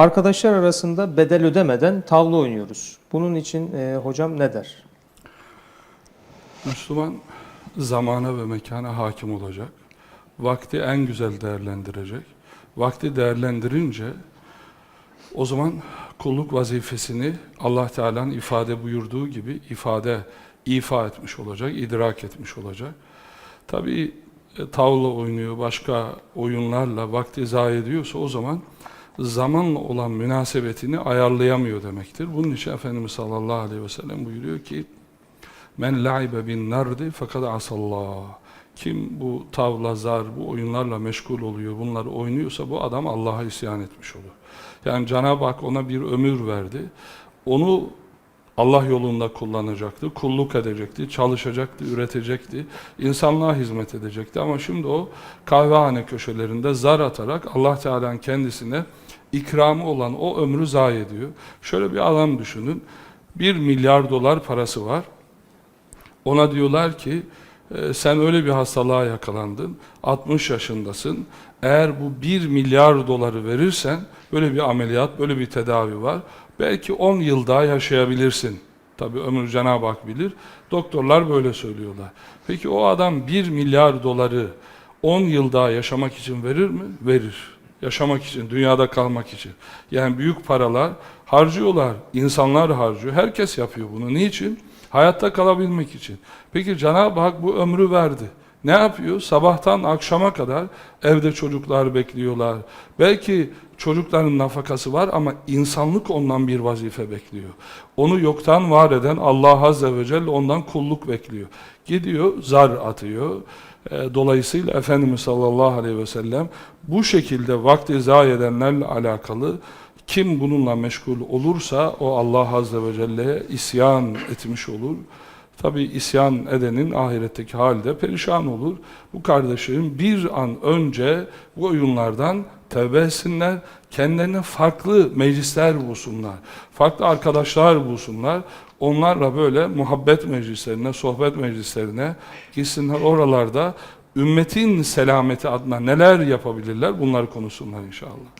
Arkadaşlar arasında bedel ödemeden tavla oynuyoruz. Bunun için e, hocam ne der? Müslüman zamana ve mekana hakim olacak. Vakti en güzel değerlendirecek. Vakti değerlendirince o zaman kulluk vazifesini Allah Teala'nın ifade buyurduğu gibi ifade ifa etmiş olacak, idrak etmiş olacak. Tabii e, tavla oynuyor, başka oyunlarla vakti zayi ediyorsa o zaman zamanla olan münasebetini ayarlayamıyor demektir. Bunun için Efendimiz sallallahu aleyhi ve sellem buyuruyor ki Men la'ibe bin nardi fakat asallah. Kim bu tavla, zar, bu oyunlarla meşgul oluyor, bunları oynuyorsa bu adam Allah'a isyan etmiş olur. Yani Cenab-ı Hak ona bir ömür verdi. Onu Allah yolunda kullanacaktı, kulluk edecekti, çalışacaktı, üretecekti, insanlığa hizmet edecekti. Ama şimdi o kahvehane köşelerinde zar atarak Allah Teala'nın kendisine ikramı olan o ömrü zayi ediyor. Şöyle bir adam düşünün, bir milyar dolar parası var. Ona diyorlar ki e, sen öyle bir hastalığa yakalandın, 60 yaşındasın. Eğer bu 1 milyar doları verirsen böyle bir ameliyat, böyle bir tedavi var. Belki 10 yıl daha yaşayabilirsin. Tabi ömür Cenab-ı Hak bilir. Doktorlar böyle söylüyorlar. Peki o adam 1 milyar doları 10 yıl daha yaşamak için verir mi? Verir. Yaşamak için, dünyada kalmak için. Yani büyük paralar harcıyorlar. insanlar harcıyor. Herkes yapıyor bunu. Niçin? Hayatta kalabilmek için. Peki Cenab-ı Hak bu ömrü verdi. Ne yapıyor? Sabahtan akşama kadar evde çocuklar bekliyorlar. Belki çocukların nafakası var ama insanlık ondan bir vazife bekliyor. Onu yoktan var eden Allah Azze ve Celle ondan kulluk bekliyor. Gidiyor, zar atıyor. E, Dolayısıyla Efendimiz sallallahu aleyhi ve sellem bu şekilde vakti zayi edenlerle alakalı kim bununla meşgul olursa o Allah Azze ve Celle'ye isyan etmiş olur. Tabi isyan edenin ahiretteki hali de perişan olur. Bu kardeşlerim bir an önce bu oyunlardan tevbe etsinler, kendilerine farklı meclisler bulsunlar, farklı arkadaşlar bulsunlar. Onlarla böyle muhabbet meclislerine, sohbet meclislerine gitsinler oralarda ümmetin selameti adına neler yapabilirler bunları konuşsunlar inşallah.